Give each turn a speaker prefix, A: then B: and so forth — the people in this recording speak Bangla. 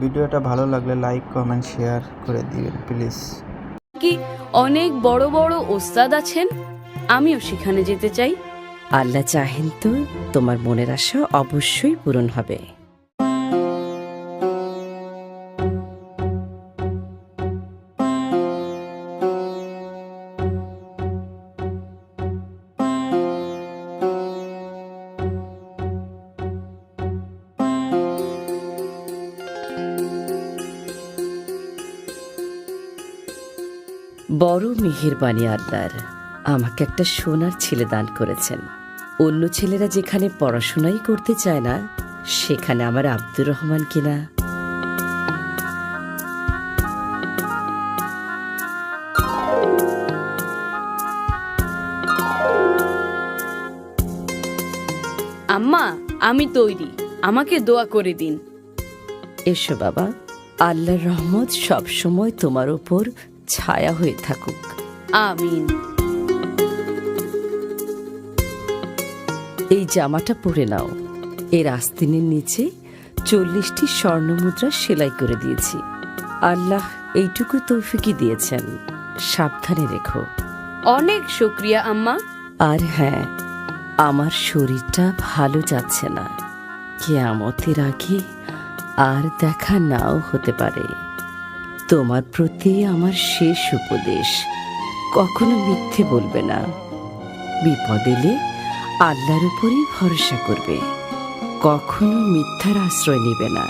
A: ভিডিওটা ভালো লাগলে লাইক কমেন্ট শেয়ার করে দিবেন প্লিজ।
B: কি অনেক বড় বড় ওস্তাদ আছেন? আমিও সেখানে যেতে চাই।
C: আল্লাহ চাহেন তো তোমার মনের আশা অবশ্যই পূরণ হবে। বড় মেহেরবানি আল্লাহর আমাকে একটা সোনার ছেলে দান করেছেন। অন্য ছেলেরা যেখানে পড়াশোনাই করতে চায় না সেখানে আমার আব্দুর রহমান কিনা।
B: আম্মা আমি তৈরি। আমাকে দোয়া করে দিন।
C: এসো বাবা আল্লাহর রহমত সবসময় তোমার ওপর ছায়া হয়ে থাকুক।
B: আমিন।
C: এই জামাটা পরে নাও। এর আস্তিনের নিচে চল্লিশটি স্বর্ণমুদ্রা সেলাই করে দিয়েছি। আল্লাহ এইটুকু তৌফিকি দিয়েছেন। সাবধানে রেখো।
B: অনেক শুক্রিয়া আম্মা।
C: আর হ্যাঁ আমার শরীরটা ভালো যাচ্ছে না। কেয়ামতের আগে আর দেখা নাও হতে পারে। তোমার প্রতি আমার শেষ উপদেশ। কখনো মিথ্যে বলবে না। বিপদ এলে আল্লাহর উপরই ভরসা করবে। কখনো মিথ্যার আশ্রয় নেবে না।